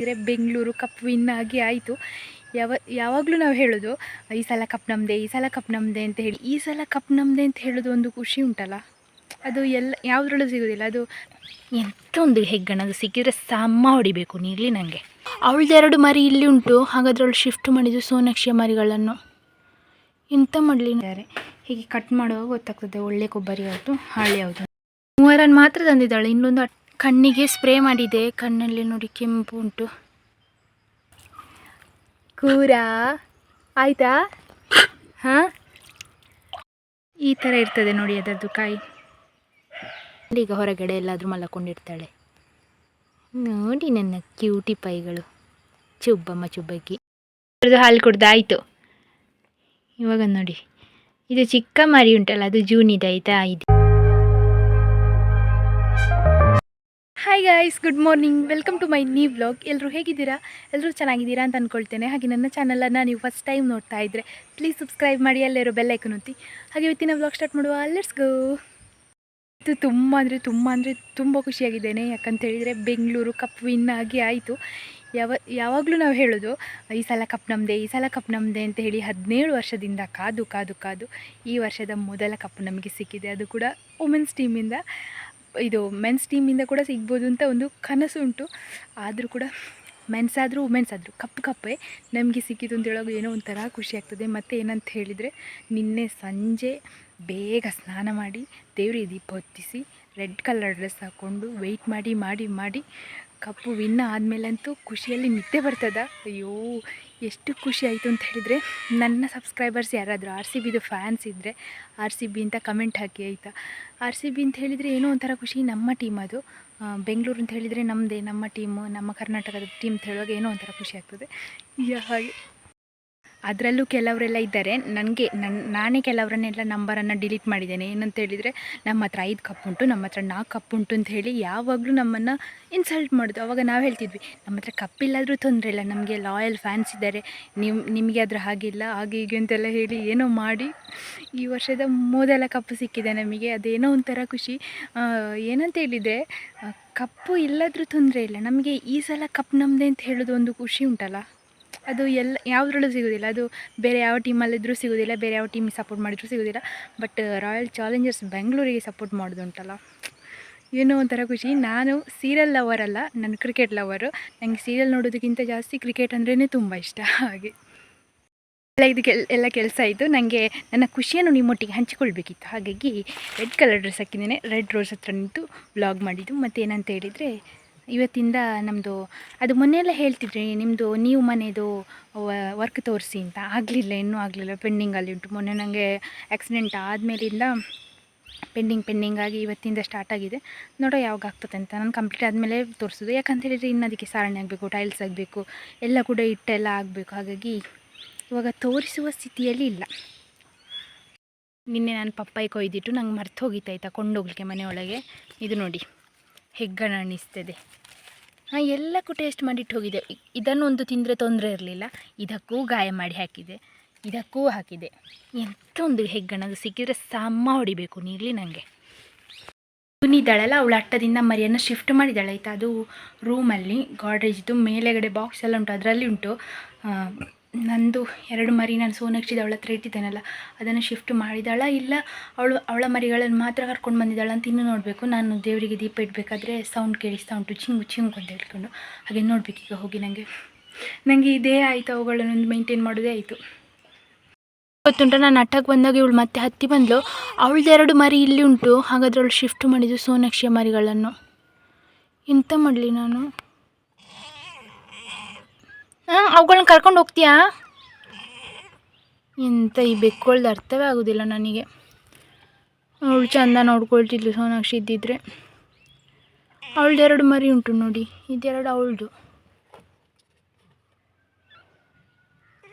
ಅಂದರೆ Bengaluru cup win ಆಗಿ ಆಯಿತು. ಯಾವ ಯಾವಾಗಲೂ ನಾವು ಹೇಳೋದು ಈ ಸಲ ಕಪ್ ನಮ್ಮದೇ ಈ ಸಲ ಕಪ್ ನಮ್ಮದೆ ಅಂತ ಹೇಳಿ. ಈ ಸಲ ಕಪ್ ನಮ್ಮದೆ ಅಂತ ಹೇಳೋದು ಒಂದು ಖುಷಿ ಉಂಟಲ್ಲ? ಅದು ಎಲ್ಲ ಯಾವುದ್ರಲ್ಲೂ ಸಿಗೋದಿಲ್ಲ. ಅದು ಎಂತ ಒಂದು ಹೆಗ್ಗಣ ಅದು ಸಿಕ್ಕಿದ್ರೆ ಸಮ್ಮ ಹೊಡಿಬೇಕು ನೀರ್ಲಿ ನನಗೆ ಅವಳದೆರಡು ಮರಿ ಇಲ್ಲಿ ಉಂಟು ಹಾಗಾದ್ರೆ ಅವಳು ಶಿಫ್ಟ್ ಮಾಡಿದ್ದು ಸೋನಾಕ್ಷಿಯ ಮರಿಗಳನ್ನು. ಎಂತ ಮಾಡಲಿ ಹೀಗೆ ಕಟ್ ಮಾಡುವಾಗ ಗೊತ್ತಾಗ್ತದೆ ಒಳ್ಳೆ ಕೊಬ್ಬರಿ ಯಾವುದು ಹಾಳೆ ಯಾವುದು ಮೂವರನ್ನು ಮಾತ್ರ ತಂದಿದ್ದಾಳೆ ಇನ್ನೊಂದು ಕಣ್ಣಿಗೆ ಸ್ಪ್ರೇ ಮಾಡಿದೆ. ಕಣ್ಣಲ್ಲಿ ನೋಡಿ ಕೆಂಪು ಉಂಟು. ಕೂರ. ಆಯ್ತಾ? ಹಾಂ? ಈ ಥರ ಇರ್ತದೆ ನೋಡಿ ಅದರದ್ದು ಕಾಯಿ. ಈಗ ಹೊರಗಡೆ ಎಲ್ಲಾದರೂ ಮಲ್ಕೊಂಡಿರ್ತಾಳೆ. ನೋಡಿ ನನ್ನ ಕ್ಯೂಟಿ ಪೈಗಳು ಚುಬ್ಬಮ್ಮ ಚುಬ್ಬಕ್ಕಿ. ಅದರದ್ದು ಹಾಲು ಕುಡ್ದಾಯ್ತು ಇವಾಗ ನೋಡಿ. ಇದು ಚಿಕ್ಕ ಮರಿ ಉಂಟಲ್ಲ ಅದು ಜೂನ್ ಇದೆ. Hi guys good morning welcome to my new vlog ಎಲ್ಲರೂ ಹೇಗಿದ್ದೀರಾ? ಎಲ್ಲರೂ ಚೆನ್ನಾಗಿದ್ದೀರಾ ಅಂತ ಅಂದ್ಕೊಳ್ತೇನೆ ಹಾಗೆ ನನ್ನ ಚಾನಲನ್ನು ನೀವು ಫಸ್ಟ್ ಟೈಮ್ ನೋಡ್ತಾ ಇದ್ದರೆ ಪ್ಲೀಸ್ ಸಬ್ಸ್ಕ್ರೈಬ್ ಮಾಡಿ, ಅಲ್ಲಿರೋ ಬೆಲ್ ಐಕನ್ ಒತ್ತಿ. ಹಾಗೆ ಇವತ್ತಿನ ವ್ಲಾಗ್ ಸ್ಟಾರ್ಟ್ ಮಾಡುವ. ಲೆಟ್ಸ್ ಗೋ ಇದು ತುಂಬ ಅಂದರೆ ತುಂಬ ಅಂದರೆ ತುಂಬ ಖುಷಿಯಾಗಿದ್ದೇನೆ. ಯಾಕಂತ ಹೇಳಿದರೆ ಬೆಂಗಳೂರು ಕಪ್ ವಿನ್ ಆಗಿ ಆಯಿತು. ಯಾವ, ಯಾವಾಗಲೂ ನಾವು ಹೇಳೋದು, ಈ ಸಲ ಕಪ್ ನಮ್ಮದೇ ಈ ಸಲ ಕಪ್ ನಮ್ಮದೇ ಅಂತ ಹೇಳಿ ಹದಿನೇಳು ವರ್ಷದಿಂದ ಕಾದು ಕಾದು ಕಾದು ಈ ವರ್ಷದ ಮೊದಲ ಕಪ್ ನಮಗೆ ಸಿಕ್ಕಿದೆ. ಅದು ಕೂಡ ವುಮೆನ್ಸ್ ಟೀಮಿಂದ ಇದು ಮೆನ್ಸ್ ಟೀಮಿಂದ ಕೂಡ ಸಿಗ್ಬೋದು ಅಂತ ಒಂದು ಕನಸು ಉಂಟು. ಆದರೂ ಕೂಡ ಮೆನ್ಸ್ ಆದರೂ ವುಮೆನ್ಸ್ ಆದರೂ ಕಪ್ಪು ಕಪ್ಪೇ ನಮಗೆ ಸಿಕ್ಕಿತು ಅಂತ ಏನೋ ಒಂಥರ ಖುಷಿ ಆಗ್ತದೆ. ಮತ್ತು ಏನಂತ ಹೇಳಿದರೆ ನಿನ್ನೆ ಸಂಜೆ ಬೇಗ ಸ್ನಾನ ಮಾಡಿ ದೇವ್ರಿಗೆ ದೀಪ ಹೊತ್ತಿಸಿ ರೆಡ್ ಕಲರ್ ಡ್ರೆಸ್ ಹಾಕ್ಕೊಂಡು ವೆಯ್ಟ್ ಮಾಡಿ ಮಾಡಿ ಮಾಡಿ ಕಪ್ಪು ವಿನ್ ಆದಮೇಲಂತೂ ಖುಷಿಯಲ್ಲಿ ನಿದ್ದೆ ಬರ್ತದ. ಅಯ್ಯೋ ಎಷ್ಟು ಖುಷಿ ಆಯಿತು ಅಂತ ಹೇಳಿದರೆ, ನನ್ನ ಸಬ್ಸ್ಕ್ರೈಬರ್ಸ್ ಯಾರಾದರೂ ಆರ್ ಸಿ ಬಿದು ಫ್ಯಾನ್ಸ್ ಇದ್ದರೆ ಆರ್ ಸಿ ಬಿ ಅಂತ ಕಮೆಂಟ್ ಹಾಕಿ ಆಯಿತಾ? ಆರ್ ಸಿ ಬಿ ಅಂತ ಹೇಳಿದರೆ ಏನೋ ಒಂಥರ ಖುಷಿ, ನಮ್ಮ ಟೀಮ್ ಅದು. ಬೆಂಗಳೂರು ಅಂತ ಹೇಳಿದರೆ ನಮ್ಮದೇ ನಮ್ಮ ಟೀಮು ನಮ್ಮ ಕರ್ನಾಟಕದ ಟೀಮ್ ಅಂತ ಹೇಳುವಾಗ ಏನೋ ಒಂಥರ ಖುಷಿ ಆಗ್ತದೆ. ಹಾಗೆ. ಅದರಲ್ಲೂ ಕೆಲವರೆಲ್ಲ ಇದ್ದಾರೆ. ನನಗೆ ನನ್ನ ನಾನೇ ಕೆಲವರನ್ನೆಲ್ಲ ನಂಬರನ್ನು ಡಿಲೀಟ್ ಮಾಡಿದ್ದೇನೆ. ಏನಂತ ಹೇಳಿದರೆ, ನಮ್ಮ ಹತ್ರ ಐದು ಕಪ್ ಉಂಟು, ನಮ್ಮ ಹತ್ರ ನಾಲ್ಕು ಕಪ್ ಉಂಟು ಅಂತ ಹೇಳಿ ಯಾವಾಗಲೂ ನಮ್ಮನ್ನು ಇನ್ಸಲ್ಟ್ ಮಾಡೋದು. ಅವಾಗ ನಾವು ಹೇಳ್ತಿದ್ವಿ, ನಮ್ಮ ಹತ್ರ ಕಪ್ಪಿಲ್ಲಾದರೂ ತೊಂದರೆ ಇಲ್ಲ, ನಮಗೆ ಲಾಯಲ್ ಫ್ಯಾನ್ಸ್ ಇದ್ದಾರೆ. ನಿಮ್ಮ ನಿಮಗೆ ಅದ್ರ ಹಾಗಿಲ್ಲ ಹಾಗೆ ಹೀಗೆ ಅಂತೆಲ್ಲ ಹೇಳಿ ಏನೋ ಮಾಡಿ ಈ ವರ್ಷದ ಮೊದಲ ಕಪ್ಪು ಸಿಕ್ಕಿದೆ ನಮಗೆ. ಅದೇನೋ ಒಂಥರ ಖುಷಿ. ಏನಂತ ಹೇಳಿದರೆ ಕಪ್ಪು ಇಲ್ಲದ್ರೂ ತೊಂದರೆ ಇಲ್ಲ. ನಮಗೆ ಈ ಸಲ ಕಪ್ ನಮ್ಮದೇ ಅಂತ ಹೇಳೋದು ಒಂದು ಖುಷಿ ಉಂಟಲ್ಲ? ಅದು ಎಲ್ಲ ಯಾವುದ್ರಲ್ಲೂ ಸಿಗೋದಿಲ್ಲ. ಅದು ಬೇರೆ ಯಾವ ಟೀಮಲ್ಲಿದ್ದರೂ ಸಿಗೋದಿಲ್ಲ, ಬೇರೆ ಯಾವ ಟೀಮಿಗೆ ಸಪೋರ್ಟ್ ಮಾಡಿದರೂ ಸಿಗೋದಿಲ್ಲ. ಬಟ್ ರಾಯಲ್ ಚಾಲೆಂಜರ್ಸ್ ಬೆಂಗಳೂರಿಗೆ ಸಪೋರ್ಟ್ ಮಾಡೋದುಂಟಲ್ಲ. ಏನೋ ಒಂಥರ ಖುಷಿ. ನಾನು ಸೀರಿಯಲ್ ಲವರ್ ಅಲ್ಲ, ನಾನು ಕ್ರಿಕೆಟ್ ಲವರು ನನಗೆ ಸೀರಿಯಲ್ ನೋಡೋದಕ್ಕಿಂತ ಜಾಸ್ತಿ ಕ್ರಿಕೆಟ್ ಅಂದ್ರೇ ತುಂಬ ಇಷ್ಟ. ಹಾಗೆ. ಎಲ್ಲ ಇದು ಕೆಲ್ ಎಲ್ಲ ಕೆಲಸ ಆಯಿತು. ನನಗೆ ನನ್ನ ಖುಷಿಯನ್ನು ನಿಮ್ಮೊಟ್ಟಿಗೆ ಹಂಚಿಕೊಳ್ಬೇಕಿತ್ತು. ಹಾಗಾಗಿ ರೆಡ್ ಕಲರ್ ಡ್ರೆಸ್ ಹಾಕಿದ್ದೇನೆ. ರೆಡ್ ರೋಸ್ ಹತ್ರ ನಿಂತು ವ್ಲಾಗ್ ಮಾಡಿದ್ದು. ಮತ್ತು ಏನಂತ ಹೇಳಿದರೆ ಇವತ್ತಿಂದ ನಮ್ಮದು ಅದು ಮೊನ್ನೆಲ್ಲ ಹೇಳ್ತಿದ್ರಿ ನಿಮ್ಮದು ನೀವು ಮನೆಯದು ವರ್ಕ್ ತೋರಿಸಿ ಅಂತ. ಆಗಲಿಲ್ಲ, ಇನ್ನೂ ಆಗಲಿಲ್ಲ ಪೆಂಡಿಂಗಲ್ಲಿ ಉಂಟು. ಮೊನ್ನೆ ನನಗೆ ಆಕ್ಸಿಡೆಂಟ್ ಆದಮೇಲಿಂದ ಪೆಂಡಿಂಗ್ ಪೆಂಡಿಂಗ್ ಆಗಿ ಇವತ್ತಿಂದ ಸ್ಟಾರ್ಟ್ ಆಗಿದೆ. ನೋಡೋ ಯಾವಾಗ ಆಗ್ತದೆ ಅಂತ. ನಾನು ಕಂಪ್ಲೀಟ್ ಆದಮೇಲೆ ತೋರಿಸೋದು. ಯಾಕಂತ ಹೇಳಿದರೆ ಇನ್ನು ಅದಕ್ಕೆ ಸಾರಣೆ ಆಗಬೇಕು ಟೈಲ್ಸ್ ಆಗಬೇಕು, ಎಲ್ಲ ಕೂಡ ಇಟ್ಟೆಲ್ಲ ಆಗಬೇಕು. ಹಾಗಾಗಿ ಇವಾಗ ತೋರಿಸುವ ಸ್ಥಿತಿಯಲ್ಲಿ ಇಲ್ಲ. ನಿನ್ನೆ ನಾನು ಪಪ್ಪಾಯಿ ಕೊಯ್ದಿಟ್ಟು ನಂಗೆ ಮರ್ತು ಹೋಗಿತ್ತಾಯ್ತಾ ಕೊಂಡೋಗ್ಲಿಕ್ಕೆ ಮನೆಯೊಳಗೆ. ಇದು ನೋಡಿ, ಹೆಗ್ಗಣ ಅನ್ನಿಸ್ತದೆ. ಹಾಂ ಎಲ್ಲಕ್ಕೂ ಟೇಸ್ಟ್ ಮಾಡಿಟ್ಟು ಹೋಗಿದೆ. ಇ- ಇದನ್ನು ಒಂದು ತಿಂದರೆ ತೊಂದರೆ ಇರಲಿಲ್ಲ. ಇದಕ್ಕೂ ಗಾಯ ಮಾಡಿ ಹಾಕಿದೆ. ಇದಕ್ಕೂ ಹಾಕಿದೆ. ಎಂಥ ಒಂದು ಹೆಗ್ಗಣ ಸಿಕ್ಕಿದರೆ ಸಮ್ಮ ಹೊಡಿಬೇಕು ನೀರ್ಲಿ ನನಗೆ ಇದ್ದಾಳಲ್ಲ ಅವಳು ಅಟ್ಟದಿಂದ ಮರಿಯನ್ನು ಶಿಫ್ಟ್ ಮಾಡಿದ್ದಾಳೆ. ಆಯಿತಾ, ಅದು ರೂಮಲ್ಲಿ ಗಾಡ್ರೇಜ್ದು ಮೇಲೆಗಡೆ ಬಾಕ್ಸ್ ಎಲ್ಲ ಉಂಟು, ಅದರಲ್ಲಿ ಉಂಟು. ನಂದು ಎರಡು ಮರಿ ನಾನು ಸೋನಾಕ್ಷಿದ ಅವಳ ಹತ್ರ ಇಟ್ಟಿದ್ದೇನಲ್ಲ, ಅದನ್ನು ಶಿಫ್ಟ್ ಮಾಡಿದಾಳ, ಇಲ್ಲ ಅವಳು ಅವಳ ಮರಿಗಳನ್ನು ಮಾತ್ರ ಕರ್ಕೊಂಡು ಬಂದಿದ್ದಾಳ ಅಂತ ಇನ್ನೂ ನೋಡಬೇಕು. ನಾನು ದೇವರಿಗೆ ದೀಪ ಇಡಬೇಕಾದ್ರೆ ಸೌಂಡ್ ಕೇಳಿಸ್ತಾ ಉಂಟು ಚಿಂಗು ಚಿಂಗು ಅಂತ ಹೇಳ್ಕೊಂಡು ಹಾಗೆ ನೋಡಬೇಕೀಗ ಹೋಗಿ ನನಗೆ ನನಗೆ ಇದೇ ಆಯಿತು ಅವುಗಳನ್ನೊಂದು ಮೇಂಟೈನ್ ಮಾಡೋದೇ ಆಯಿತು. ಗೊತ್ತುಂಟ, ನಾನು ಅಟ್ಟಕ್ಕೆ ಬಂದಾಗ ಇವಳು ಮತ್ತೆ ಹತ್ತಿ ಬಂದಳು ಎರಡು ಮರಿ ಇಲ್ಲಿ ಉಂಟು, ಹಾಗಾದ್ರೆ ಅವಳು ಶಿಫ್ಟ್ ಮಾಡಿದ್ದು ಸೋನಾಕ್ಷಿಯ ಮರಿಗಳನ್ನು. ಎಂತ ಮಾಡಲಿ ನಾನು? ಅವುಗಳನ್ನ ಕರ್ಕೊಂಡು ಹೋಗ್ತೀಯಾ? ಎಂತ ಈ ಬೆಕ್ಕೊಳ್ದು ಅರ್ಥವೇ ಆಗೋದಿಲ್ಲ ನನಗೆ. ಅವಳು ಚಂದ ನೋಡ್ಕೊಳ್ತಿದ್ಲು ಸೋನಾಕ್ಷಿ ಇದ್ದಿದ್ರೆ. ಅವಳದೆರಡು ಮರಿ ಉಂಟು ನೋಡಿ, ಇದೆರಡು ಅವಳದು.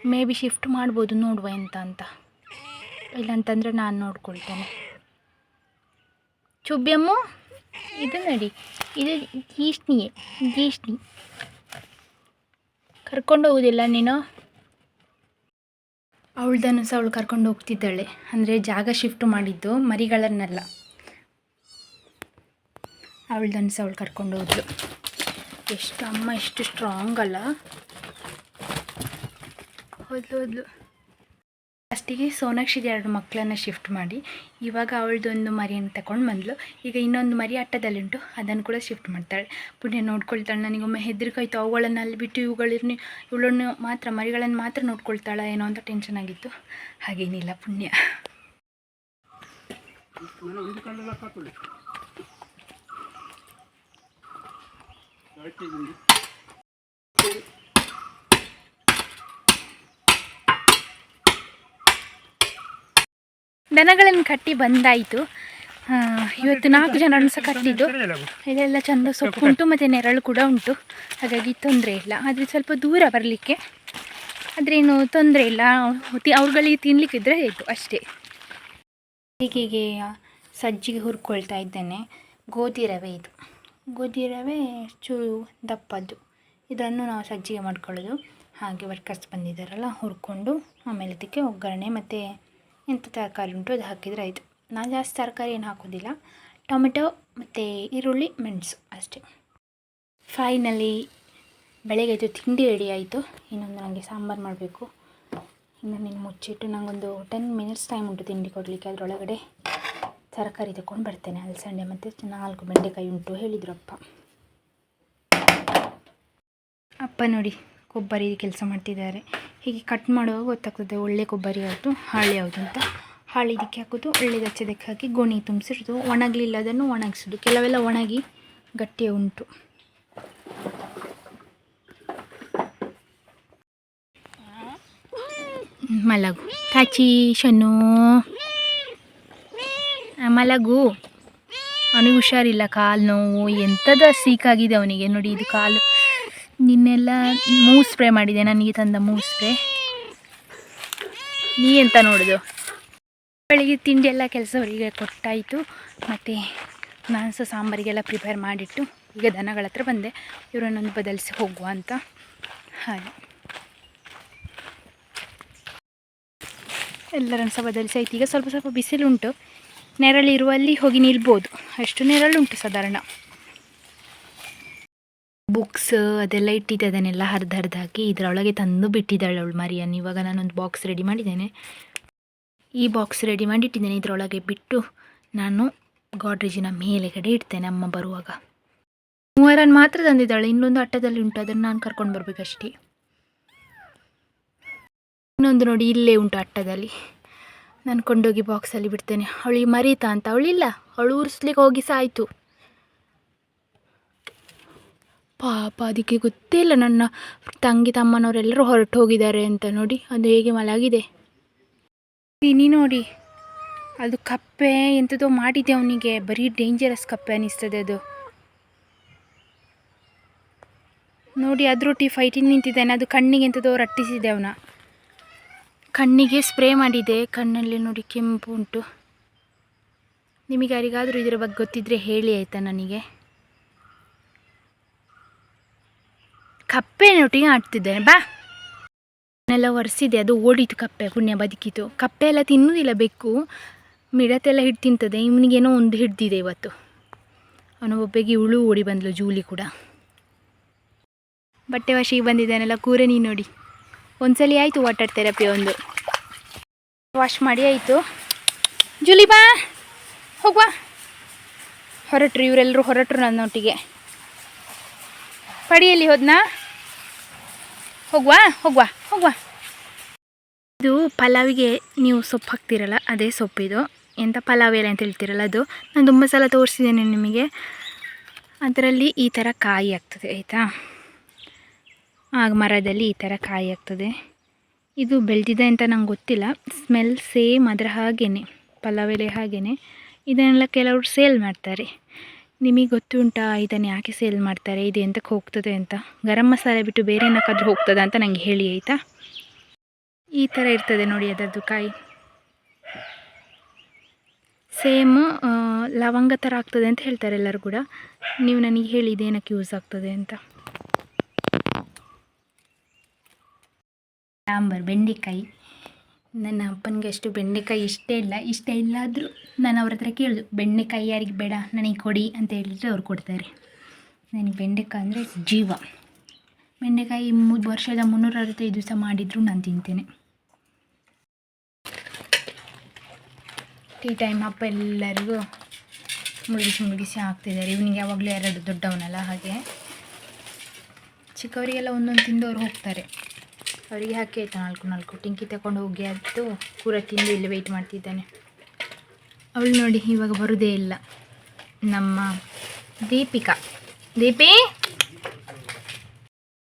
ಮೇ ಬಿ ಶಿಫ್ಟ್ ಮಾಡ್ಬೋದು ನೋಡುವ ಎಂತ ಅಂತ. ಇಲ್ಲಂತಂದರೆ ನಾನು ನೋಡ್ಕೊಳ್ತೇನೆ. ಚುಬ್ಬಿಯಮ್ಮು ಇದು ನಡಿ. ಇದು ಗೀಷ್ಣಿಯೇ ಗೀಷ್ಣಿ ಕರ್ಕೊಂಡು ಹೋಗೋದಿಲ್ಲ ನೀನು? ಅವಳ್ದನ್ನು ಸಹ ಅವಳು ಕರ್ಕೊಂಡು ಹೋಗ್ತಿದ್ದಾಳೆ. ಅಂದರೆ ಜಾಗ ಶಿಫ್ಟ್ ಮಾಡಿದ್ದು ಮರಿಗಳನ್ನೆಲ್ಲ. ಅವಳ್ದನ್ನು ಸಹ ಅವಳು ಕರ್ಕೊಂಡು ಹೋದ್ಲು. ಎಷ್ಟು ಅಮ್ಮ, ಎಷ್ಟು ಸ್ಟ್ರಾಂಗ್ ಅಲ್ಲ. ಹೋದ್ಲು ಹೋದ್ಲು. ಫಸ್ಟಿಗೆ ಸೋನಾಕ್ಷಿ ಎರಡು ಮಕ್ಕಳನ್ನ ಶಿಫ್ಟ್ ಮಾಡಿ. ಇವಾಗ ಅವಳದೊಂದು ಮರಿಯನ್ನು ತಗೊಂಡು ಬಂದಳು ಈಗ ಇನ್ನೊಂದು ಮರಿ ಅಟ್ಟದಲ್ಲುಂಟು ಅದನ್ನು ಕೂಡ ಶಿಫ್ಟ್ ಮಾಡ್ತಾಳೆ. ಪುಣ್ಯ ನೋಡ್ಕೊಳ್ತಾಳೆ. ನನಗೊಮ್ಮೆ ಹೆದರಿಕಾಯ್ತು ಅವುಗಳನ್ನು ಅಲ್ಲಿ ಬಿಟ್ಟು ಇವುಗಳಿರ್ನಿ ಇವಳನ್ನು ಮಾತ್ರ ಮರಿಗಳನ್ನು ಮಾತ್ರ ನೋಡ್ಕೊಳ್ತಾಳ ಏನೋ ಅಂತ ಟೆನ್ಷನ್ ಆಗಿತ್ತು. ಹಾಗೇನಿಲ್ಲ ಪುಣ್ಯ ನಾನು ಒಂದು ಕಣ್ಣೆಲ್ಲ ಹಾಕೊಳ್ಳಿ ಆಯ್ತು ಇದೊಂದು. ದನಗಳನ್ನು ಕಟ್ಟಿ ಬಂದಾಯಿತು. ಇವತ್ತು ನಾಲ್ಕು ಜನರನ್ನು ಸಹ ಕಟ್ಟಿದ್ದು. ಇದೆಲ್ಲ ಚಂದ ಸೊಪ್ಪು ಉಂಟು ಮತ್ತು ನೆರಳು ಕೂಡ ಉಂಟು. ಹಾಗಾಗಿ ತೊಂದರೆ ಇಲ್ಲ. ಆದರೆ ಸ್ವಲ್ಪ ದೂರ ಬರಲಿಕ್ಕೆ. ಆದ್ರೇನು ತೊಂದರೆ ಇಲ್ಲ. ಅವ್ರುಗಳಿಗೆ ತಿನ್ನಲಿಕ್ಕಿದ್ರೆ ಆಯಿತು ಅಷ್ಟೇ. ಹೀಗೆ ಸಜ್ಜಿಗೆ ಹುರ್ಕೊಳ್ತಾ ಇದ್ದೇನೆ. ಗೋಧಿ ರವೆ ಇದು. ಗೋಧಿ ರವೆ ಚೂರು ದಪ್ಪದ್ದು. ಇದನ್ನು ನಾವು ಸಜ್ಜಿಗೆ ಮಾಡ್ಕೊಳ್ಳೋದು. ಹಾಗೆ ವರ್ಕರ್ಸ್ ಬಂದಿದ್ದಾರಲ್ಲ ಹುರ್ಕೊಂಡು ಆಮೇಲೆ ಅದಕ್ಕೆ ಒಗ್ಗರಣೆ ಮತ್ತು ಎಂಥ ತರಕಾರಿ ಉಂಟು, ಅದು ಹಾಕಿದರೆ ಆಯಿತು. ನಾನು ಜಾಸ್ತಿ ತರಕಾರಿ ಏನು ಹಾಕೋದಿಲ್ಲ. ಟೊಮೆಟೊ ಮತ್ತು ಈರುಳ್ಳಿ, ಮೆಣಸು ಅಷ್ಟೇ. ಫೈನಲಿ ಬೆಳಗ್ಗೆ ಇದು ತಿಂಡಿ ರೆಡಿ ಆಯಿತು. ಇನ್ನೊಂದು ನನಗೆ ಸಾಂಬಾರು ಮಾಡಬೇಕು. ಇನ್ನು ನೀನು ಮುಚ್ಚಿಟ್ಟು ನನಗೊಂದು ಟೆನ್ ಮಿನಿಟ್ಸ್ ಟೈಮ್ ಉಂಟು ತಿಂಡಿ ಕೊಡಲಿಕ್ಕೆ. ಅದರೊಳಗಡೆ ತರಕಾರಿ ತಗೊಂಡು ಬರ್ತೇನೆ. ಅಲಸಂಡೆ ಮತ್ತು ನಾಲ್ಕು ಬೆಂಡೆಕಾಯಿ ಉಂಟು ಹೇಳಿದ್ರು ಅಪ್ಪ. ಅಪ್ಪ ನೋಡಿ. ಕೊಬ್ಬರಿ ಕೆಲಸ ಮಾಡ್ತಿದ್ದಾರೆ. ಹೀಗೆ ಕಟ್ ಮಾಡುವಾಗ ಗೊತ್ತಾಗ್ತದೆ ಒಳ್ಳೆ ಕೊಬ್ಬರಿ ಯಾವುದು, ಹಾಳೆ ಯಾವುದು ಅಂತ. ಹಾಳೆ ಇದಕ್ಕೆ ಹಾಕೋದು ಒಳ್ಳೆದು ಹಚ್ಚೋದಕ್ಕೆ ಹಾಕಿ ಗೋಣಿ ತುಂಬಿಸಿರೋದು. ಒಣಗಲಿಲ್ಲ ಅದನ್ನು ಒಣಗಿಸೋದು. ಕೆಲವೆಲ್ಲ ಒಣಗಿ ಗಟ್ಟಿಯೇ ಉಂಟು. ಮಲಗು. ಕಾಚಿ ಶನು ಮಲಗು. ಅವನಿಗೆ ಹುಷಾರಿಲ್ಲ ಕಾಲು ನೋವು ಎಂಥದ ಸೀಕಾಗಿದೆ ಅವನಿಗೆ. ನೋಡಿ, ಇದು ಕಾಲು. ನಿನ್ನೆಲ್ಲ ಮೂವ್ ಸ್ಪ್ರೇ ಮಾಡಿದೆ, ನನಗೆ ತಂದ ಮೂ ಸ್ಪ್ರೇ. ನೀ ಎಂತ ನೋಡೋದು? ಬೆಳಿಗ್ಗೆ ತಿಂಡಿ ಎಲ್ಲ ಕೆಲಸವರಿಗೆ ಕೊಟ್ಟಾಯಿತು. ಮತ್ತು ನಾನು ಸಹ ಸಾಂಬಾರಿಗೆಲ್ಲ ಪ್ರಿಪೇರ್ ಮಾಡಿಟ್ಟು ಈಗ ದನಗಳ ಹತ್ರ ಬಂದೆ. ಇವರನ್ನೊಂದು ಬದಲಿಸಿ ಹೋಗುವ ಅಂತ. ಹಾಗೆ. ಎಲ್ಲರನ್ನು ಸಹ ಬದಲಿಸಿ ಆಯ್ತು. ಈಗ ಸ್ವಲ್ಪ ಸ್ವಲ್ಪ ಬಿಸಿಲುಂಟು ನೆರಳಿರುವಲ್ಲಿ ಹೋಗಿ ನಿಲ್ಬೋದು. ಅಷ್ಟು ನೆರಳುಂಟು ಸಾಧಾರಣ. ಬುಕ್ಸ್ ಅದೆಲ್ಲ ಇಟ್ಟಿದ್ದೆ, ಅದನ್ನೆಲ್ಲ ಹರಿದು ಹರಿದು ಹಾಕಿ ಇದರೊಳಗೆ ತಂದು ಬಿಟ್ಟಿದ್ದಾಳೆ ಅವಳು ಮರಿಯನ್ನು ಇವಾಗ ನಾನೊಂದು ಬಾಕ್ಸ್ ರೆಡಿ ಮಾಡಿದ್ದೇನೆ. ಈ ಬಾಕ್ಸ್ ರೆಡಿ ಮಾಡಿ ಇಟ್ಟಿದ್ದೇನೆ ಇದರೊಳಗೆ ಬಿಟ್ಟು ನಾನು ಗಾಡ್ರೇಜಿನ ಮೇಲೆಗಡೆ ಇಡ್ತೇನೆ ಅಮ್ಮ ಬರುವಾಗ. ಮೂವರನ್ನು ಮಾತ್ರ ತಂದಿದ್ದಾಳೆ. ಇನ್ನೊಂದು ಅಟ್ಟದಲ್ಲಿ ಉಂಟು. ಅದನ್ನು ನಾನು ಕರ್ಕೊಂಡು ಬರಬೇಕಷ್ಟೇ. ಇನ್ನೊಂದು ನೋಡಿ, ಇಲ್ಲೇ ಉಂಟು ಅಟ್ಟದಲ್ಲಿ. ನಾನು ಕೊಂಡೋಗಿ ಬಾಕ್ಸಲ್ಲಿ ಬಿಡ್ತೇನೆ. ಅವಳಿಗೆ ಮರೀತಾ ಅಂತ. ಅವಳಿಲ್ಲ. ಅವಳು ಉರ್ಸ್ಲಿಕ್ಕೆ ಹೋಗಿ ಸಾಯ್ತು. ಪಾಪ, ಅದಕ್ಕೆ ಗೊತ್ತೇ ಇಲ್ಲ ನನ್ನ ತಂಗಿ ತಮ್ಮನವರೆಲ್ಲರೂ ಹೊರಟು ಹೋಗಿದ್ದಾರೆ ಅಂತ ನೋಡಿ, ಅದು ಹೇಗೆ ಮಲಗಿದೆ. ತಿನಿ ನೋಡಿ, ಅದು ಕಪ್ಪೆ ಎಂಥದೋ ಮಾಡಿದೆ ಅವನಿಗೆ. ಬರೀ ಡೇಂಜರಸ್ ಕಪ್ಪೆ ಅನ್ನಿಸ್ತದೆ ಅದು. ನೋಡಿ, ಅದ್ರೊಟ್ಟಿ ಫೈಟಿಂಗ್ ನಿಂತಿದ್ದಾನೆ. ಅದು ಕಣ್ಣಿಗೆ ಎಂಥದೋ ರಟ್ಟಿಸಿದೆ ಅವನ. ಕಣ್ಣಿಗೆ ಸ್ಪ್ರೇ ಮಾಡಿದೆ. ಕಣ್ಣಲ್ಲಿ ನೋಡಿ ಕೆಂಪು ಉಂಟು. ನಿಮಗೆ ಯಾರಿಗಾದರೂ ಇದರ ಬಗ್ಗೆ ಗೊತ್ತಿದ್ದರೆ ಹೇಳಿ ಆಯಿತಾ ನನಗೆ? ಕಪ್ಪೆನೊಟ್ಟಿಗೆ ಆಡ್ತಿದ್ದೇನೆ, ಬಾ. ಎಲ್ಲ ಒರೆಸಿದೆ, ಅದು ಓಡಿತು ಕಪ್ಪೆ, ಪುಣ್ಯ ಬದುಕಿತು. ಕಪ್ಪೆ ಎಲ್ಲ ತಿನ್ನುವುದಿಲ್ಲ, ಬೆಕ್ಕು ಮಿಡತೆಲ್ಲ ಹಿಡ್ ತಿಂತದೆ ಇವನಿಗೇನೋ ಒಂದು ಹಿಡ್ದಿದೆ ಇವತ್ತು. ಅವನು ಒಬ್ಬಗೆ ಇವಳು ಓಡಿ ಬಂದ್ಲು, ಜೂಲಿ ಕೂಡ. ಬಟ್ಟೆ ವಾಶಿಗೆ ಬಂದಿದ್ದಾನೆಲ್ಲ, ಕೂರೆ ನೀ ನೋಡಿ. ಒಂದ್ಸಲಿ ಆಯಿತು ವಾಟರ್ ಥೆರಪಿ ಒಂದು. ವಾಶ್ ಮಾಡಿ ಆಯಿತು. ಜೂಲಿ ಬಾ ಹೋಗುವ ಹೊರಟ್ರು ಇವರೆಲ್ಲರೂ ಹೊರಟ್ರು ನನ್ನೊಟ್ಟಿಗೆ. ಪಡಿಯಲ್ಲಿ ಹೋದ್ನಾ? ಹೋಗ್ವಾ ಹೋಗ್ವಾ ಹೋಗ್ವಾ. ಇದು ಪಲಾವಿಗೆ ನೀವು ಸೊಪ್ಪು ಹಾಕ್ತಿರಲ್ಲ, ಅದೇ ಸೊಪ್ಪಿದು ಎಂಥ ಪಲಾವ್ ಎಲೆ ಅಂತ ಹೇಳ್ತಿರಲ್ಲ ಅದು. ನಾನು ತುಂಬ ಸಲ ತೋರಿಸಿದ್ದೇನೆ ನಿಮಗೆ. ಅದರಲ್ಲಿ ಈ ಥರ ಕಾಯಿ ಆಗ್ತದೆ, ಆಯಿತಾ? ಆಗ ಮರದಲ್ಲಿ ಈ ಥರ ಕಾಯಿ ಆಗ್ತದೆ. ಇದು ಬೆಳೆದಿದೆ ಅಂತ ನಂಗೆ ಗೊತ್ತಿಲ್ಲ. ಸ್ಮೆಲ್ ಸೇಮ್ ಅದರ ಹಾಗೇ ಪಲಾವ್ ಎಲೆ ಹಾಗೇ ಇದನ್ನೆಲ್ಲ ಕೆಲವರು ಸೇಲ್ ಮಾಡ್ತಾರೆ. ನಿಮಗೆ ಗೊತ್ತುಂಟಾ ಇದನ್ನು ಯಾಕೆ ಸೇಲ್ ಮಾಡ್ತಾರೆ, ಇದು ಎಂತಕ್ಕೆ ಹೋಗ್ತದೆ ಅಂತ? ಗರಂ ಮಸಾಲೆ ಬಿಟ್ಟು ಬೇರೆ ಏನಕ್ಕಾದ್ರೂ ಹೋಗ್ತದೆ ಅಂತ ನನಗೆ ಹೇಳಿ, ಆಯಿತಾ? ಈ ಥರ ಇರ್ತದೆ ನೋಡಿ ಅದರದ್ದು ಕಾಯಿ. ಸೇಮ್ ಲವಂಗ ಥರ ಆಗ್ತದೆ ಅಂತ ಹೇಳ್ತಾರೆ ಎಲ್ಲರೂ ಕೂಡ. ನೀವು ನನಗೆ ಹೇಳಿ ಇದೇನಕ್ಕೆ ಯೂಸ್ ಆಗ್ತದೆ ಅಂತ. ಸಾಂಬಾರು, ಬೆಂಡೆಕಾಯಿ. ನನ್ನ ಅಪ್ಪನಿಗೆ ಅಷ್ಟು ಬೆಂಡೆಕಾಯಿ ಇಷ್ಟ ಇಲ್ಲ, ಇಷ್ಟ ಇಲ್ಲಾದರೂ ನಾನು ಅವ್ರ ಹತ್ರ ಕೇಳಿದು, ಬೆಂಡೆಕಾಯಿ ಯಾರಿಗೆ ಬೇಡ, ನನಗೆ ಕೊಡಿ ಅಂತ ಹೇಳಿದರೆ ಅವ್ರು ಕೊಡ್ತಾರೆ. ನನಗೆ ಬೆಂಡೆಕಾಯಿ ಅಂದರೆ ಜೀವ. ಬೆಂಡೆಕಾಯಿ ಮೂ, ವರ್ಷದ ಮುನ್ನೂರ ಅರವತ್ತೈದು ದಿವಸ ಮಾಡಿದರೂ ನಾನು ತಿಂತೇನೆ. ಟೀ ಟೈಮ್ ಅಪ್ಪ ಎಲ್ಲರಿಗೂ ಮುಳುಗಿಸಿ ಮುಳುಗಿಸಿ ಹಾಕ್ತಿದ್ದಾರೆ. ಇವನಿಗೆ ಯಾವಾಗಲೂ ಎರಡು ದೊಡ್ಡವನಲ್ಲ ಹಾಗೆ. ಚಿಕ್ಕವರಿಗೆಲ್ಲ ಒಂದೊಂದು ತಿಂದು ಅವ್ರು ಹೋಗ್ತಾರೆ. ಅವರಿಗೆ ಹಾಕಿ ಆಯಿತು? ನಾಲ್ಕು ನಾಲ್ಕು. ಟಿಂಕಿ ತಗೊಂಡು ಹೋಗಿ ಆಯಿತು. ಪೂರ ತಿಂದು ಇಲ್ಲಿ ವೆಯ್ಟ್ ಮಾಡ್ತಿದ್ದಾನೆ. ಅವಳು ನೋಡಿ, ಇವಾಗ ಬರೋದೇ ಇಲ್ಲ. ನಮ್ಮ ದೀಪಿಕಾ. ದೀಪಿ?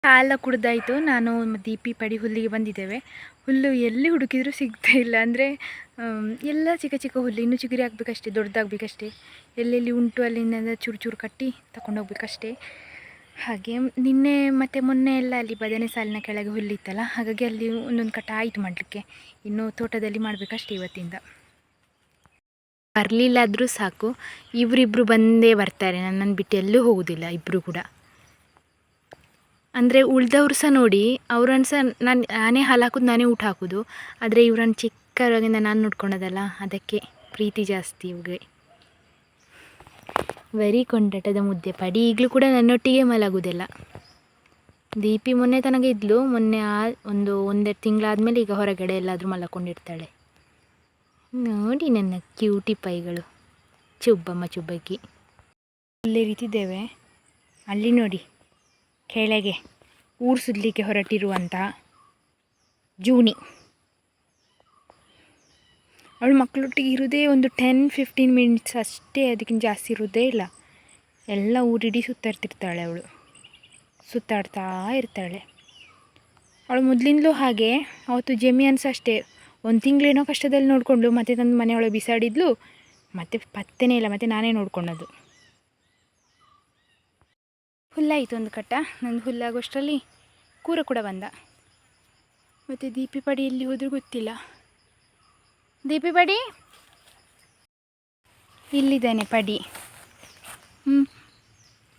ಕಾಲ ಕುಡ್ದಾಯಿತು. ನಾನು ದೀಪಿ ಪಡಿ ಹುಲ್ಲಿಗೆ ಬಂದಿದ್ದೇವೆ. ಹುಲ್ಲು ಎಲ್ಲಿ ಹುಡುಕಿದ್ರೂ ಸಿಗ್ತಾ ಇಲ್ಲ. ಅಂದರೆ ಎಲ್ಲ ಚಿಕ್ಕ ಚಿಕ್ಕ ಹುಲ್ಲು. ಇನ್ನೂ ಚಿಗುರಿ ಆಗಬೇಕಷ್ಟೇ, ದೊಡ್ಡದಾಗಬೇಕಷ್ಟೇ. ಎಲ್ಲೆಲ್ಲಿ ಉಂಟು, ಅಲ್ಲಿಂದ ಚೂರು ಚೂರು ಕಟ್ಟಿ ತಗೊಂಡೋಗ್ಬೇಕಷ್ಟೇ. ಹಾಗೆ, ನಿನ್ನೆ ಮತ್ತು ಮೊನ್ನೆ ಎಲ್ಲ ಅಲ್ಲಿ ಬದನೆ ಸಾಲಿನ ಕೆಳಗೆ ಹುಲ್ಲಿತ್ತಲ್ಲ, ಹಾಗಾಗಿ ಅಲ್ಲಿ ಒಂದೊಂದು ಕಟ್ಟ ಆಯಿತು ಮಾಡಲಿಕ್ಕೆ. ಇನ್ನು ತೋಟದಲ್ಲಿ ಮಾಡಬೇಕಷ್ಟೇ ಇವತ್ತಿಂದ. ಬರಲಿಲ್ಲಾದರೂ ಸಾಕು ಇವರಿಬ್ಬರು ಬಂದೇ ಬರ್ತಾರೆ ನನ್ನನ್ನು ಬಿಟ್ಟು ಎಲ್ಲೂ ಹೋಗೋದಿಲ್ಲ ಇಬ್ಬರು ಕೂಡ. ಅಂದರೆ ಉಳ್ದವ್ರು ಸಹ ನೋಡಿ ಅವ್ರನ್ನ ಸಹ ನಾನು, ನಾನೇ ಹಾಲು ಹಾಕೋದು, ನಾನೇ ಊಟ ಹಾಕೋದು. ಆದರೆ ಇವ್ರನ್ನ ಚಿಕ್ಕರಾಗಿಂದ ನಾನು ನೋಡ್ಕೊಳೋದಲ್ಲ, ಅದಕ್ಕೆ ಪ್ರೀತಿ ಜಾಸ್ತಿ ಇವ್ಗೆ ಬರೀ ಕೊಂಡಾಟದ ಮುದ್ದೆ. ಪಡಿ, ಈಗಲೂ ಕೂಡ ನನ್ನೊಟ್ಟಿಗೆ ಮಲಗುವುದಿಲ್ಲ. ದೀಪಿ ಮೊನ್ನೆ ತನಕ ಇದ್ಲು, ಮೊನ್ನೆ ಆ ಒಂದು ಒಂದೆರಡು ತಿಂಗಳಾದಮೇಲೆ ಈಗ ಹೊರಗಡೆ ಎಲ್ಲಾದರೂ ಮಲಕೊಂಡಿರ್ತಾಳೆ. ನೋಡಿ ನನ್ನ ಕ್ಯೂಟಿ ಪೈಗಳು ಚುಬ್ಬಮ್ಮ ಚುಬ್ಬಕ್ಕಿ. ಇಲ್ಲೇ ರೀತಿದ್ದೇವೆ. ಅಲ್ಲಿ ನೋಡಿ, ಕೆಳಗೆ ಊರು ಸುಡ್ಲಿಕ್ಕೆ ಹೊರಟಿರುವಂಥ ಜೂನಿ. ಅವಳು ಮಕ್ಕಳೊಟ್ಟಿಗೆ ಇರೋದೇ ಒಂದು ಟೆನ್ ಫಿಫ್ಟೀನ್ ಮಿನಿಟ್ಸ್ ಅಷ್ಟೇ, ಅದಕ್ಕಿಂತ ಜಾಸ್ತಿ ಇರೋದೇ ಇಲ್ಲ. ಎಲ್ಲ ಊರಿಡೀ ಸುತ್ತಾಡ್ತಿರ್ತಾಳೆ ಅವಳು. ಸುತ್ತಾಡ್ತಾ ಇರ್ತಾಳೆ. ಅವಳು ಮೊದಲಿಂದಲೂ ಹಾಗೆ, ಅವತ್ತು ಜೆಮಿಯನ್ಸ್ ಅಷ್ಟೇ. ಒಂದು ತಿಂಗಳೇನೋ ಕಷ್ಟದಲ್ಲಿ ನೋಡಿಕೊಂಡು ಮತ್ತೆ ತಂದು ಮನೆಯೊಳಗೆ ಬಿಸಾಡಿದ್ಲು, ಮತ್ತೆ ಪತ್ತೆನೇ ಇಲ್ಲ, ಮತ್ತೆ ನಾನೇ ನೋಡ್ಕೊಳ್ಳೋದು ಹುಲ್ಲಾಯಿತು ಒಂದು ಕಟ್ಟ. ನಂದು ಹುಲ್ಲಾಗೋಷ್ಟರಲ್ಲಿ ಕೂರ ಕೂಡ ಬಂದ. ಮತ್ತು ದೀಪಿ ಪಡಿ ಎಲ್ಲಿ ಹೋದರೂ ಗೊತ್ತಿಲ್ಲ. ದೀಪಿ ಪಡಿ. ಇಲ್ಲಿದ್ದಾನೆ ಪಡಿ. ಹ್ಞೂ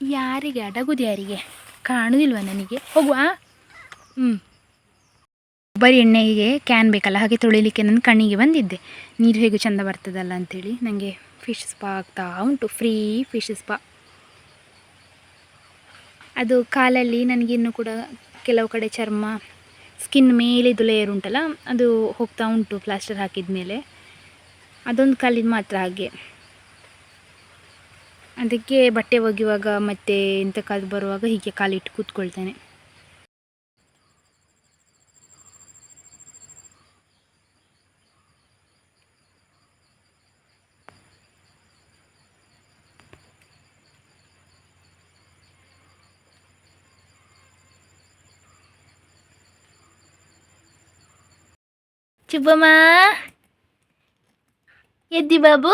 ಯಾರಿಗೆ ಅಡಗುದು ಯಾರಿಗೆ? ಕಾಣುವುದಿಲ್ವ ನನಗೆ? ಹೋಗುವ. ಹ್ಞೂ ಬರೀ ಎಣ್ಣೆಗೆ ಕ್ಯಾನ್ ಬೇಕಲ್ಲ, ಹಾಗೆ ತೊಳಿಲಿಕ್ಕೆ ನನ್ನ ಕಣ್ಣಿಗೆ ಬಂದಿದ್ದೆ. ನೀರು ಹೇಗೆ ಚೆಂದ ಬರ್ತದಲ್ಲ ಅಂಥೇಳಿ ನನಗೆ ಫಿಶ್ ಸ್ಪಾ ಆಗ್ತಾ ಉಂಟು ಫ್ರೀ ಫಿಶ್ ಸ್ಪಾ ಅದು ಕಾಲಲ್ಲಿ ನನಗಿನ್ನೂ ಕೂಡ ಕೆಲವು ಕಡೆ ಚರ್ಮ ಸ್ಕಿನ್ ಮೇಲಿದು ಲೇಯರ್ ಉಂಟಲ್ಲ, ಅದು ಹೋಗ್ತಾ ಉಂಟು ಪ್ಲಾಸ್ಟರ್ ಹಾಕಿದ ಮೇಲೆ. ಅದೊಂದು ಕಾಲಿನ ಮಾತ್ರ ಹಾಗೆ. ಅದಕ್ಕೆ ಬಟ್ಟೆ ಒಗೆಯುವಾಗ ಮತ್ತು ಕಾಲು ಬರುವಾಗ ಹೀಗೆ ಕಾಲಿಟ್ಟು ಕೂತ್ಕೊಳ್ತೇನೆ. ಚುಬ್ಬಮ್ಮ ಎದ್ದಿ ಬಾಬು?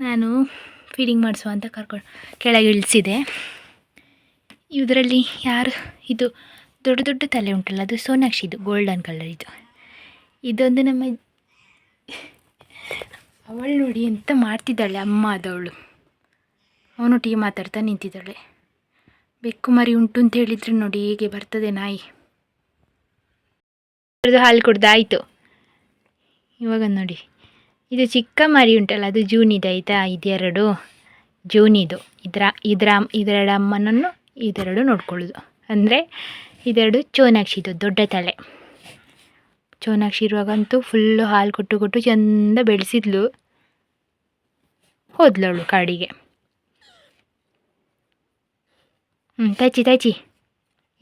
ನಾನು ಫೀಡಿಂಗ್ ಮಾಡಿಸುವ ಅಂತ ಕರ್ಕೊಂಡು ಕೆಳಗೆ ಇಳಿಸಿದೆ. ಇದರಲ್ಲಿ ಯಾರು? ಇದು ದೊಡ್ಡ ದೊಡ್ಡ ತಲೆ ಉಂಟಲ್ಲ, ಅದು ಸೋನಾಕ್ಷಿದು ಗೋಲ್ಡನ್ ಕಲರ್ ಇದು. ಇದೊಂದು ನಮ್ಮ ಅವಳು ನೋಡಿ ಎಂತ ಮಾಡ್ತಿದ್ದಾಳೆ ಅಮ್ಮ ಅದವಳು. ಅವನೊಟ್ಟಿಗೆ ಮಾತಾಡ್ತಾ ನಿಂತಿದ್ದಾಳೆ. ಬೆಕ್ಕು ಮರಿ ಉಂಟು ಅಂತ ಹೇಳಿದ್ರೆ ನೋಡಿ ಹೇಗೆ ಬರ್ತದೆ ನಾಯಿ. ಅದ್ರದ್ದು ಹಾಲು ಕುಡ್ದಾಯಿತು. ಇವಾಗ ನೋಡಿ. ಇದು ಚಿಕ್ಕ ಮರಿ ಉಂಟಲ್ಲ, ಅದು ಜೂನಿದು ಆಯಿತಾ? ಇದೆರಡು ಜೂನಿದು. ಇದರ ಇದರ, ಇದೆರಡು ಅಮ್ಮನನ್ನು ಇದೆರಡು ನೋಡ್ಕೊಳ್ಳೋದು. ಅಂದರೆ ಇದೆರಡು ಚೋನಾಕ್ಷಿದು, ದೊಡ್ಡ ತಲೆ. ಚೋನಾಕ್ಷಿ ಇರುವಾಗಂತೂ ಫುಲ್ಲು ಹಾಲು ಕೊಟ್ಟು ಕೊಟ್ಟು ಚೆಂದ ಬೆಳೆಸಿದ್ಲು. ಹೋದ್ಲವಳು ಕಾಡಿಗೆ. ಹ್ಞೂ ತಚ್ಚಿ ತಚ್ಚಿ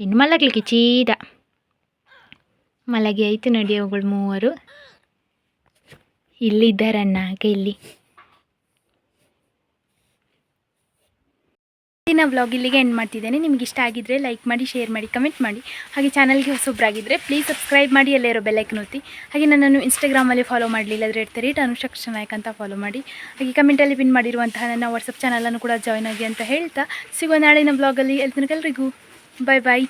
ಇನ್ನು ಮಲಗಲಿಕ್ಕೆ ಚೀದ. ಮಲಗಿ ಆಯಿತು ನಡಿ ಅವುಗಳು ಮೂವರು. ಇಲ್ಲಿದ್ದಾರಣ್ಣ ಇಲ್ಲಿ. ದಿನ ವ್ಲಾಗ್ ಇಲ್ಲಿಗೆ ಎಂಡ್ ಮಾಡ್ತಿದ್ದೇನೆ. ನಿಮ್ಗೆ ಇಷ್ಟ ಆಗಿದ್ದರೆ ಲೈಕ್ ಮಾಡಿ ಶೇರ್ ಮಾಡಿ ಕಮೆಂಟ್ ಮಾಡಿ. ಹಾಗೆ ಚಾನಲ್ಗೆ ಹೊಸೊಬ್ಬರಾಗಿದ್ದರೆ ಪ್ಲೀಸ್ ಸಬ್ಸ್ಕ್ರೈಬ್ ಮಾಡಿ ಎಲ್ಲೇ ಇರೋ ಬೆಲ್ಲೈಕನ್ ಒತ್ತಿ. ಹಾಗೆ ನನ್ನನ್ನು ಇನ್ಸ್ಟಾಗ್ರಾಮಲ್ಲಿ ಫಾಲೋ ಮಾಡಲಿಲ್ಲ ಅಂದರೆ ರೇಟ್ ಅನುಷಕ್ಷ ನಾಯಕ್ ಅಂತ ಫಾಲೋ ಮಾಡಿ. ಹಾಗೆ ಕಮೆಂಟಲ್ಲಿ ಪಿನ್ ಮಾಡಿರುವಂತಹ ನನ್ನ ವಾಟ್ಸಪ್ ಚಾನಲನ್ನು ಕೂಡ ಜಾಯ್ನ್ ಆಗಿ ಅಂತ ಹೇಳ್ತಾ. ಸಿಗುವ ನಾಳಿನ ಬ್ಲಾಗಲ್ಲಿ ಎಲ್ ತನಕ ಎಲ್ರಿಗೂ ಬಾಯ್ ಬಾಯ್